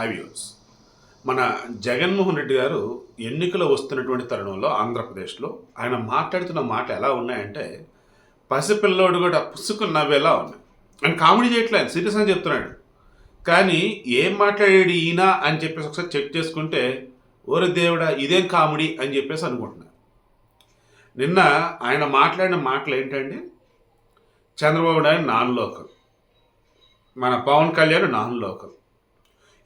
Views మన జగన్మోహన్ రెడ్డి గారు ఎన్నికలు వస్తున్నటువంటి తరుణంలో ఆంధ్రప్రదేశ్లో ఆయన మాట్లాడుతున్న మాటలు ఎలా ఉన్నాయంటే పసిపిల్లోడు కూడా పుసుకులు నవ్వేలా ఉన్నాయి. ఆయన కామెడీ చేయట్లేదు సీరియస్ అని చెప్తున్నాడు. కానీ ఏం మాట్లాడాడు ఈయన అని చెప్పేసి ఒకసారి చెక్ చేసుకుంటే ఓరే దేవుడా ఇదేం కామెడీ అని చెప్పేసి అనుకుంటున్నాను నిన్న ఆయన మాట్లాడిన మాటలు ఏంటండి? Chandrababu Naidu non local. మన పవన్ కళ్యాణ్ నాన్ లోకల్.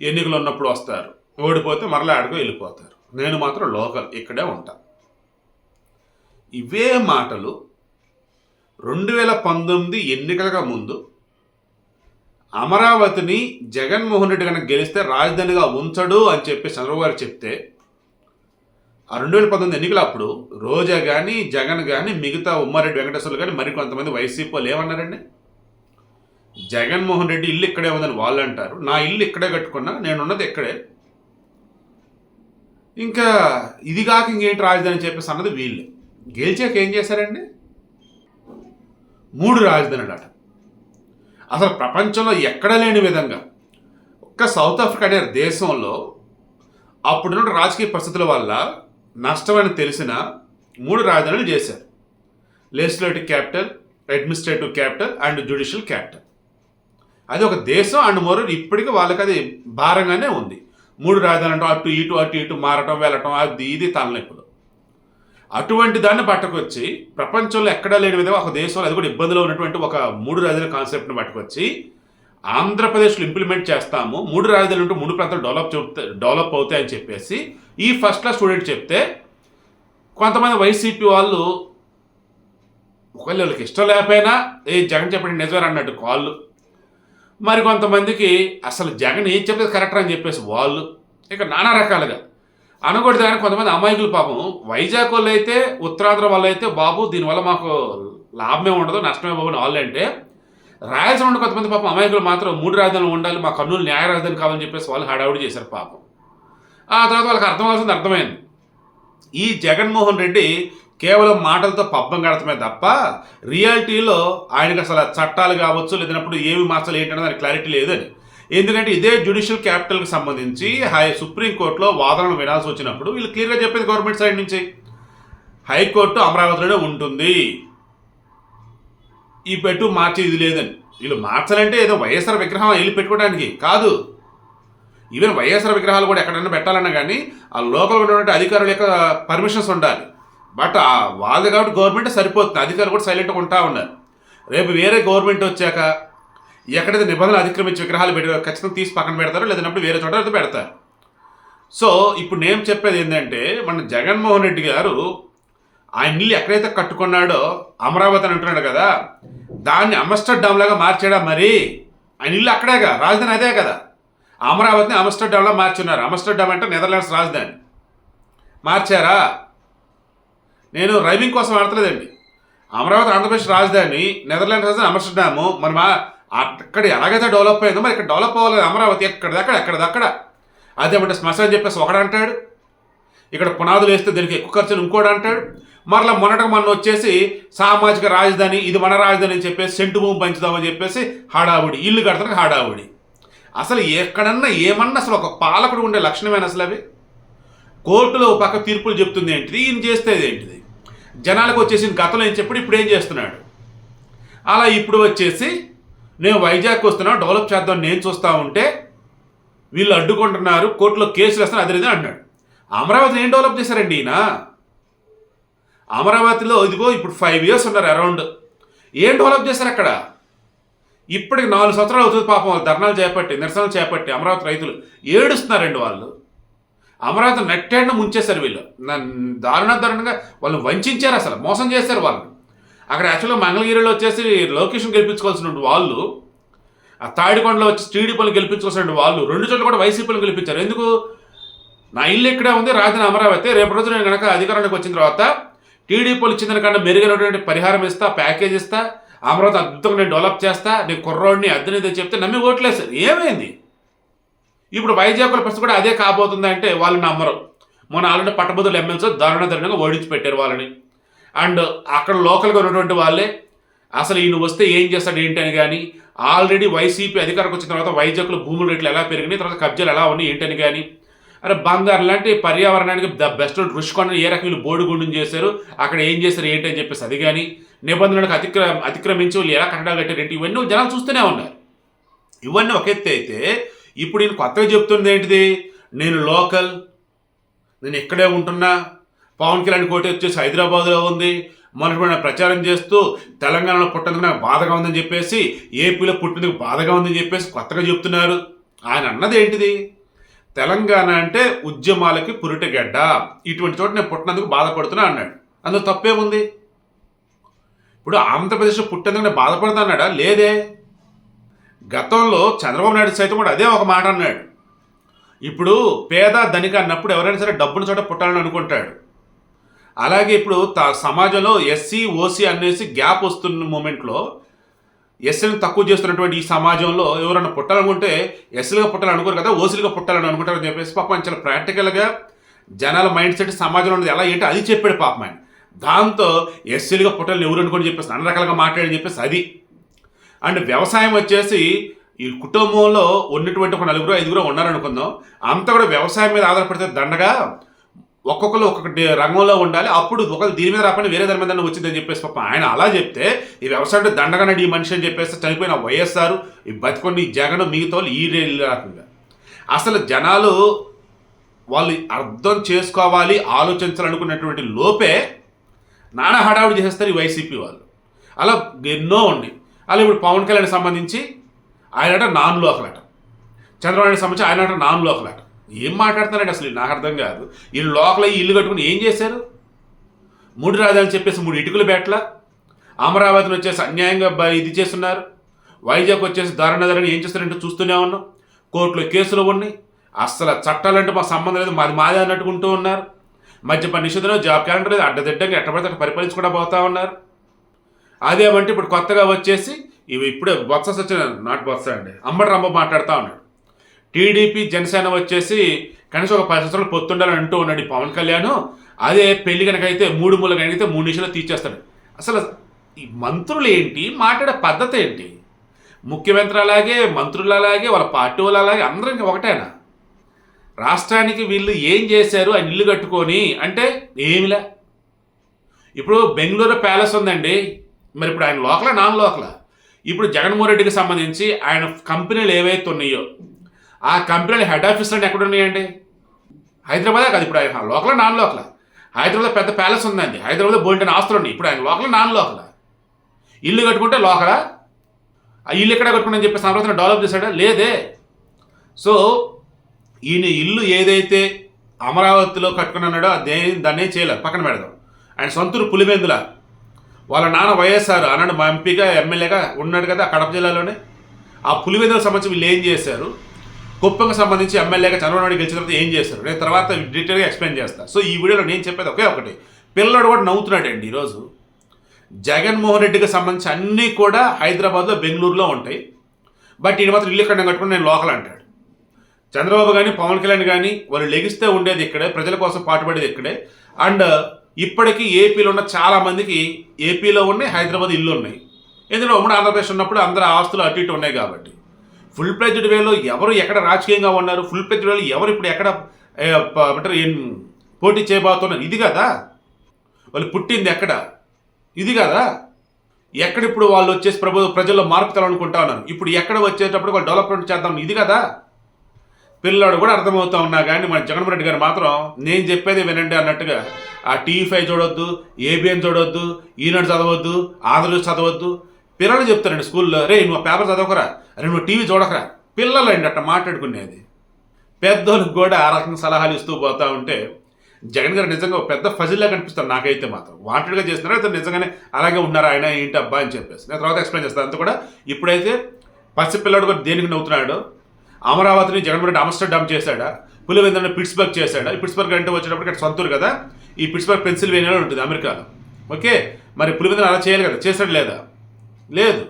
ఎన్నికలు ఉన్నప్పుడు వస్తారు. ఓడిపోతే మరలా ఆడుకో వెళ్ళిపోతారు. నేను మాత్రం లోకల్ ఇక్కడే ఉంటా. ఇవే మాటలు రెండు వేల పంతొమ్మిది ఎన్నికలకు ముందు అమరావతిని జగన్మోహన్ రెడ్డి కనుక గెలిస్తే రాజధానిగా ఉంచడు అని చెప్పి చంద్రబాబు గారు చెప్తే ఆ రెండు వేల పంతొమ్మిది ఎన్నికలు అప్పుడు రోజా కానీ జగన్ కానీ మిగతా ఉమ్మారెడ్డి వెంకటేశ్వర్లు కానీ మరికొంతమంది వైసీపీ ఏమన్నారండి? జగన్మోహన్ రెడ్డి ఇల్లు ఇక్కడే ఉందని వాళ్ళు అంటారు. నా ఇల్లు ఇక్కడే కట్టుకున్నా నేనున్నది ఇక్కడే. ఇంకా ఇది కాక ఇంకేంటి రాజధాని చెప్పేసి అన్నది వీళ్ళు. గెలిచాక ఏం చేశారండి? మూడు రాజధానులు అట అసలు ప్రపంచంలో ఎక్కడ లేని విధంగా ఒక్క సౌత్ ఆఫ్రికా అనే దేశంలో అప్పుడున్న రాజకీయ పరిస్థితుల వల్ల నష్టమని తెలిసిన మూడు రాజధానులు చేశారు. Legislative capital administrative capital and judicial capital అది ఒక దేశం అండ్ మరో ఇప్పటికీ వాళ్ళకి అది భారంగానే ఉంది. మూడు రాజధానులు అటు ఇటు అటు ఇటు మారటం వెళ్ళటం అది ఇది తలనొప్పులు అటువంటి దాన్ని పట్టుకొచ్చి ప్రపంచంలో ఎక్కడా లేని విధంగా ఒక దేశంలో అది కూడా ఇబ్బందిలో ఉన్నటువంటి ఒక మూడు రాజధాని కాన్సెప్ట్ని పట్టుకొచ్చి ఆంధ్రప్రదేశ్లో ఇంప్లిమెంట్ చేస్తాము మూడు రాజధానులు ఉంటూ మూడు ప్రాంతాలు డెవలప్ చెప్తే డెవలప్ అవుతాయని చెప్పేసి ఈ ఫస్ట్ క్లాస్ స్టూడెంట్ చెప్తే కొంతమంది వైసీపీ వాళ్ళు ఒకవేళ వాళ్ళకి ఇష్టం లేకపోయినా ఏ జగన్ చెప్పండి నిజమే అన్నట్టు కాళ్ళు మరి కొంతమందికి అసలు జగన్ ఏం చెప్పేది కరెక్ట్ అని చెప్పేసి వాళ్ళు ఇక నానా రకాలుగా అనకూడదు కానీ కొంతమంది అమాయకులు పాపం. వైజాగ్ వాళ్ళు అయితే ఉత్తరాంధ్ర వాళ్ళు అయితే బాబు దీనివల్ల మాకు లాభమే ఉండదు నష్టమే బాబు అని వాళ్ళు అంటే రాయలసీమ ఉన్న కొంతమంది పాపం అమాయకులు మాత్రం మూడు రాజధానులు ఉండాలి మా కర్నూలు న్యాయ రాజధాని కావాలని చెప్పేసి వాళ్ళు హడావుడి చేశారు పాపం. ఆ తర్వాత వాళ్ళకి అర్థం అవ్వాల్సింది అర్థమైంది. ఈ జగన్మోహన్ రెడ్డి కేవలం మాటలతో పబ్బం గడతమే తప్ప రియాలిటీలో ఆయనకు అసలు చట్టాలు కావచ్చు లేదన్నప్పుడు ఏమి మార్చాలి ఏంటనే దానికి క్లారిటీ లేదని. ఎందుకంటే ఇదే జ్యుడిషియల్ క్యాపిటల్కి సంబంధించి హై సుప్రీంకోర్టులో వాదనలు వినాల్సి వచ్చినప్పుడు వీళ్ళు క్లియర్గా చెప్పేది గవర్నమెంట్ సైడ్ నుంచి. హైకోర్టు అమరావతిలోనే ఉంటుంది. ఈ పెట్టు మార్చి ఇది లేదని. వీళ్ళు మార్చాలంటే ఏదో వైఎస్ఆర్ విగ్రహం వెళ్ళి పెట్టుకోవడానికి కాదు. ఈవెన్ వైఎస్ఆర్ విగ్రహాలు కూడా ఎక్కడైనా పెట్టాలన్నా కానీ ఆ లోకల్ ఉన్నటువంటి అధికారుల యొక్క పర్మిషన్స్ ఉండాలి. బట్ ఆ కాబట్టి గవర్నమెంట్ సరిపోతుంది. అధికారులు కూడా సైలెంట్గా ఉంటా ఉన్నారు. రేపు వేరే గవర్నమెంట్ వచ్చాక ఎక్కడైతే నిబంధనలు అతిక్రమించి విగ్రహాలు పెట్టి ఖచ్చితంగా తీసి పక్కన పెడతారో లేదన్నప్పుడు వేరే చోట అయితే పెడతారు. సో ఇప్పుడు నేను చెప్పేది ఏంటంటే మన జగన్మోహన్ రెడ్డి గారు ఆయన ఇల్లు ఎక్కడైతే కట్టుకున్నాడో అమరావతి అని అంటున్నాడు కదా దాన్ని అమస్టర్డామ్ లాగా మార్చాడా మరి? ఆయన ఇల్లు అక్కడేగా రాజధాని అదే కదా. అమరావతిని అమస్టర్డామ్లా మార్చున్నారు. అమస్టర్డామ్ అంటే నెదర్లాండ్స్ రాజధాని. మార్చారా? నేను రైమింగ్ కోసం ఆడతలేదండి. అమరావతి ఆంధ్రప్రదేశ్ రాజధాని నెదర్లాండ్ రాజధాని అమస్టర్డాము మరి మా అక్కడ ఎలాగైతే డెవలప్ అయిందో మరి ఇక్కడ డెవలప్ అవ్వలేదు అమరావతి. ఎక్కడిదక్కడ ఎక్కడిదక్కడ అదేమంటే శ్మశానం చెప్పేసి ఒకడు అంటాడు. ఇక్కడ పునాదులు వేస్తే దీనికి ఎక్కువ ఖర్చులు ఇంకోటి అంటాడు. మరలా మొన్నటికి మొన్న వచ్చేసి సామాజిక రాజధాని ఇది మన రాజధాని అని చెప్పేసి సెంటు భూమి పంచుదామని చెప్పేసి హడావుడి. ఇల్లు కడతానికి హడావుడి. అసలు ఎక్కడన్నా ఏమన్నా అసలు ఒక పాలకుడు ఉండే లక్షణమైన అసలు అవి? కోర్టులో పక్క తీర్పులు చెప్తుంది ఏంటిది? ఈయన చేస్తేది ఏంటిది? జనాలకు వచ్చేసి గతంలో ఏం చెప్పాడు ఇప్పుడు ఏం చేస్తున్నాడు? అలా ఇప్పుడు వచ్చేసి నేను వైజాగ్ వస్తున్నా డెవలప్ చేద్దాం నేను చూస్తూ ఉంటే వీళ్ళు అడ్డుకుంటున్నారు కోర్టులో కేసులు వేస్తాను అదే అన్నాడు అమరావతిని ఏం డెవలప్ చేశారండి ఈయన? అమరావతిలో ఇదిగో ఇప్పుడు ఫైవ్ ఇయర్స్ ఉన్నారు అరౌండ్ ఏం డెవలప్ చేశారు అక్కడ? ఇప్పటికి నాలుగు సంవత్సరాలు అవుతుంది పాపం వాళ్ళు ధర్నాలు చేపట్టి నిరసనలు చేపట్టి అమరావతి రైతులు ఏడుస్తున్నారండి వాళ్ళు. అమరావతి నెట్టేండ ముంచేశారు వీళ్ళు. దారుణ దారుణంగా వాళ్ళు వంచారు అసలు మోసం చేశారు వాళ్ళు. అక్కడ యాక్చువల్గా మంగళగిరిలో వచ్చేసి లొకేషన్ గెలిపించుకోవాల్సిన వాళ్ళు ఆ తాడికొండలో వచ్చి టీడీపీలను గెలిపించుకోవాల్సిన వాళ్ళు రెండు చోట్ల కూడా వైసీపీలను గెలిపించారు. ఎందుకు? నా ఇల్లు ఇక్కడే ఉంది రాజధాని అమరావతి రేపు రోజు నేను కనుక అధికారానికి వచ్చిన తర్వాత టీడీపీలు ఇచ్చిన దానికన్నా మెరుగైనటువంటి పరిహారం ఇస్తా ప్యాకేజ్ ఇస్తా అమరావతి అద్భుతంగా నేను డెవలప్ చేస్తా నేను కుర్రోడిని అద్దెనిదే చెప్తే నమ్మి ఓట్లేసారు ఏమైంది? ఇప్పుడు వైజాగ్లో పరిస్థితి కూడా అదే కాబోతుంది అంటే వాళ్ళు నమ్మరు. మొన్న ఆల్రెడీ పట్టభద్రులు ఎమ్మెల్సీ దారుణ దారుణంగా ఓడించి పెట్టారు వాళ్ళని. అండ్ అక్కడ లోకల్గా ఉన్నటువంటి వాళ్ళే అసలు ఈయన వస్తే ఏం చేస్తాడు ఏంటి అని కానీ ఆల్రెడీ వైసీపీ అధికారికి వచ్చిన తర్వాత వైజాగ్లో భూముల రేట్లు ఎలా పెరిగినాయి తర్వాత కబ్జాలు ఎలా ఉన్నాయి ఏంటని కానీ అరే బంగారు లాంటి పర్యావరణానికి ద బెస్ట్ రుషికొండ ఏ రకమైన బోడిగుండం చేశారు అక్కడ ఏం చేశారు ఏంటి అని చెప్పేసి అది కానీ నిబంధనలకు అతిక్ర అతిక్రమించి వాళ్ళు ఎలా కట్టడాలు కట్టారు ఏంటి ఇవన్నీ జనాలు చూస్తూనే ఉన్నారు. ఇవన్నీ ఒక ఎత్తు అయితే ఇప్పుడు నేను కొత్తగా చెప్తుంది ఏంటిది? నేను లోకల్ నేను ఇక్కడే ఉంటున్నా. పవన్ కళ్యాణ్ కోట వచ్చేసి హైదరాబాద్లో ఉంది. మొన్నటి ప్రచారం చేస్తూ తెలంగాణలో పుట్టినందుకు నాకు బాధగా ఉందని చెప్పేసి ఏపీలో పుట్టినందుకు బాధగా ఉందని చెప్పేసి కొత్తగా చెప్తున్నారు. ఆయన అన్నది ఏంటిది? తెలంగాణ అంటే ఉద్యమాలకి పురిటగడ్డ. ఇటువంటి చోట నేను పుట్టినందుకు బాధపడుతున్నా అన్నాడు. అందులో తప్పేముంది? ఇప్పుడు ఆంధ్రప్రదేశ్లో పుట్టినందుకు నేను బాధపడుతున్నాడా లేదే. గతంలో చంద్రబాబు నాయుడు సైతం కూడా అదే ఒక మాట అన్నాడు. ఇప్పుడు పేద ధనిక అన్నప్పుడు ఎవరైనా సరే డబ్బును చోట పుట్టాలని అనుకుంటాడు. అలాగే ఇప్పుడు త సమాజంలో ఎస్సీ ఓసీ అనేసి గ్యాప్ వస్తున్న మూమెంట్లో ఎస్సీని తక్కువ చేస్తున్నటువంటి ఈ సమాజంలో ఎవరైనా పుట్టాలనుకుంటే ఎస్సీలుగా పుట్టాలనుకోరు కదా ఓసీలుగా పుట్టాలని అనుకుంటారు అని చెప్పేసి పాపం చాలా ప్రాక్టికల్గా జనాల మైండ్ సెట్ సమాజంలో ఉన్నది. ఎలా ఏంటి? అది చెప్పాడు పాపం ఆయన. దాంతో ఎస్సీలుగా పుట్టాలని ఎవరు అనుకోని చెప్పేసి అన్ని రకాలుగా మాట్లాడని చెప్పేసి అది. అండ్ వ్యవసాయం వచ్చేసి ఈ కుటుంబంలో ఉన్నటువంటి ఒక నలుగురు ఐదుగురు ఉన్నారనుకుందాం. అంతా కూడా వ్యవసాయం మీద ఆధారపడితే దండగా ఒక్కొక్కరు ఒక్కొక్క రంగంలో ఉండాలి. అప్పుడు ఒకరు దీని మీద రాకుండా వేరే దాని మీద వచ్చిందని చెప్పేసి పాప ఆయన అలా చెప్తే ఈ వ్యవసాయం దండగా నడి ఈ మనిషి అని చెప్పేసి చనిపోయిన వైఎస్ఆర్ ఈ బతుకొని ఈ జగన్ మిగతా ఈ రే- రకంగా. అసలు జనాలు వాళ్ళు అర్థం చేసుకోవాలి ఆలోచించాలనుకున్నటువంటి లోపే నానా హడావుడి చేస్తారు ఈ వైసీపీ వాళ్ళు. అలా ఎన్నో ఉన్నాయి. అలా ఇప్పుడు పవన్ కళ్యాణ్ సంబంధించి ఆయనట నాన్ లోకలట. చంద్రబాబు నాయుడు సంబంధించి ఆయనట నాన్ లోకలట. ఏం మాట్లాడుతున్నారండి అసలు? నాకు అర్థం కాదు. వీళ్ళు లోకల్ అయ్యి ఇల్లు కట్టుకుని ఏం చేశారు? మూడు రాజాలు చెప్పేసి మూడు ఇటుకల బేట్ల. అమరావతిని వచ్చేసి అన్యాయంగా ఇది చేస్తున్నారు. వైజాగ్ వచ్చేసి దారుణ ధరని ఏం చేస్తారంటే చూస్తూనే ఉన్నాం. కోర్టులో కేసులు ఉన్నాయి. అస్సలు చట్టాలంటే మా సంబంధం లేదు. మాది మాదే అన్నట్టుకుంటూ ఉన్నారు. మద్యపాన నిషేధంలో జాబ్ క్యాలెండర్ లేదు. అడ్డదిడ్డంగా ఎట్టబడితే అట్ట పరిపాలించుకుంటూ పోతా ఉన్నారు. అదేమంటే ఇప్పుడు కొత్తగా వచ్చేసి ఇవి ఇప్పుడే బొత్స వచ్చిన నాట్ బొత్స అండి. అంబటి రంబ మాట్లాడుతూ ఉన్నాడు. టీడీపీ జనసేన వచ్చేసి కనీసం ఒక పది సంవత్సరాలు పొత్తుండాలని అంటూ ఉన్నాడు పవన్ కళ్యాణ్. అదే పెళ్ళి కనుకైతే మూడు మూల కనుకైతే మూడు నిమిషాలు తీర్చేస్తాడు. అసలు ఈ మంత్రులు ఏంటి? మాట్లాడే పద్ధతి ఏంటి? ముఖ్యమంత్రి అలాగే మంత్రులు అలాగే వాళ్ళ పార్టీ వాళ్ళు అలాగే అందరూ ఒకటేనా? రాష్ట్రానికి వీళ్ళు ఏం చేశారు? ఆ ఇల్లు కట్టుకొని అంటే ఏమిలే? ఇప్పుడు బెంగళూరు ప్యాలెస్ ఉందండి. మరి ఇప్పుడు ఆయన లోకల నాన్ లోకల? ఇప్పుడు జగన్మోహన్ రెడ్డికి సంబంధించి ఆయన కంపెనీలు ఏవైతే ఉన్నాయో ఆ కంపెనీల హెడ్ ఆఫీసులు ఎక్కడ ఉన్నాయండి? హైదరాబాదే కాదు ఇప్పుడు ఆయన. లోకల నాన్ లోకల? హైదరాబాద్ పెద్ద ప్యాలెస్ ఉందండి. హైదరాబాద్ బోల్టన్ ఆస్తులు ఉన్నాయి. ఇప్పుడు ఆయన లోకల నాన్ లోకల? ఇల్లు కట్టుకుంటే లోకల? ఆ ఇల్లు ఎక్కడ కట్టుకుని చెప్పి సంప్రదాయం డెవలప్ చేశాడా? లేదే. సో ఈయన ఇల్లు ఏదైతే అమరావతిలో కట్టుకున్నాడో అదే దాన్నే చేయలేదు. పక్కన పెడదాం. ఆయన సొంతూరు పులివెందుల. వాళ్ళ నాన్న వైఎస్ఆర్ అన్నాడు మా ఎంపీగా ఎమ్మెల్యేగా ఉన్నాడు కదా కడప జిల్లాలోనే. ఆ పులివెందులకు సంబంధించి వీళ్ళు ఏం చేశారు? కుప్పంకి సంబంధించి ఎమ్మెల్యేగా చంద్రబాబు గెలిచిన తర్వాత ఏం చేశారు? నేను తర్వాత డీటెయిల్గా ఎక్స్ప్లెయిన్ చేస్తాను సో ఈ వీడియోలో నేను చెప్పేది ఒకే ఒకటి. పిల్లడు కూడా నవ్వుతున్నాడండి ఈరోజు. జగన్మోహన్ రెడ్డికి సంబంధించి అన్నీ కూడా హైదరాబాద్లో బెంగళూరులో ఉంటాయి. బట్ ఈయన మాత్రం ఇల్లు ఇక్కడ కట్టుకుని నేను లోకల్ అంటాడు. చంద్రబాబు కానీ పవన్ కళ్యాణ్ కానీ వాళ్ళు లెగిస్తే ఉండేది ఇక్కడే ప్రజల కోసం పాటుపడేది ఇక్కడే. అండ్ ఇప్పటికీ ఏపీలో ఉన్న చాలామందికి ఏపీలో ఉన్నాయి హైదరాబాద్ ఇల్లు ఉన్నాయి. ఎందుకంటే ఉమ్మడి ఆంధ్రప్రదేశ్ ఉన్నప్పుడు అందరు ఆస్తులు అటు ఇటు ఉన్నాయి కాబట్టి. ఫుల్ ప్లెజ్డ్ వేలో ఎవరు ఎక్కడ రాజకీయంగా ఉన్నారు ఫుల్ ప్లెజ్డ్ వేలో ఎవరు ఇప్పుడు ఎక్కడ పోటీ చేయబోతున్నారు? ఇది కదా. వాళ్ళు పుట్టింది ఎక్కడ? ఇది కదా. ఎక్కడ ఇప్పుడు వాళ్ళు వచ్చేసి ప్రభు ప్రజల్లో మార్పు తెలనుకుంటా ఉన్నారు. ఇప్పుడు ఎక్కడ వచ్చేటప్పుడు వాళ్ళు డెవలప్మెంట్ చేద్దాం ఇది కదా. పిల్లాడు కూడా అర్థమవుతా ఉన్నా కానీ మన జగన్మోహన్ రెడ్డి గారు మాత్రం నేను చెప్పేది వినండి అన్నట్టుగా ఆ టీ ఫైవ్ చూడొద్దు ఏబిఎన్ చూడొద్దు ఈనాడు చదవద్దు ఆంధ్రజ్యోతి చదవద్దు. పిల్లలు చెప్తారండి స్కూల్లో రే నువ్వు పేపర్ చదవకరా అరే నువ్వు టీవీ చూడకరా. పిల్లలండి అట్ట మాట్లాడుకునేది. పెద్దోళ్ళకి కూడా ఆ రకంగా సలహాలు ఇస్తూ పోతా ఉంటే జగన్ గారు నిజంగా పెద్ద ఫజిల్లా కనిపిస్తారు నాకైతే మాత్రం. వాంటెడ్గా చేస్తున్నారా? అయితే నిజంగానే అలాగే ఉన్నారా ఆయన? ఏంటి అబ్బా? అని చెప్పేసి. నేను తర్వాత ఎక్స్ప్లెయిన్ చేస్తాను. అంతా కూడా ఇప్పుడైతే పసిపిల్లాడు కూడా దేనికి నవ్వుతున్నాడు? అమరావతిని జగన్మోహన్ రెడ్డి ఆమ్స్టర్డామ్ చేశాడా? పులివెందరిని పిట్స్బర్గ్ చేశాడా? ఈ పిట్స్బర్గ్ అంటే వచ్చేటప్పటికి సొంతూరు కదా. ఈ పిట్స్బర్గ్ పెన్సిల్వేనియాలో ఉంటుంది అమెరికాలో. ఓకే? మరి పులివెందులు అలా చేయాలి కదా? చేశాడు లేదా? లేదు.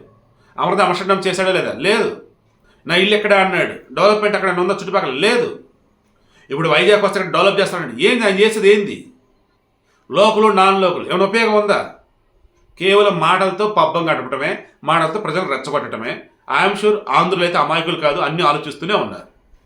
అమృత ఆమ్స్టర్డామ్ చేశాడా లేదా? లేదు. నా ఇల్లు ఎక్కడ అన్నాడు. డెవలప్మెంట్ అక్కడ ఉందా చుట్టుపక్కల? లేదు. ఇప్పుడు వైజాగ్ వస్తే డెవలప్ చేస్తానండి ఏంది? ఆయన చేసేది ఏంది? లోకలు నాన్ లోకలు ఏమైనా ఉపయోగం ఉందా? కేవలం మాటలతో పబ్బం కట్టడమే మాటలతో ప్రజలు రెచ్చగొట్టడమే. ఐఎమ్ షూర్ ఆంధ్రులు అయితే అమాయకులు కాదు అన్నీ ఆలోచిస్తూనే ఉన్నారు.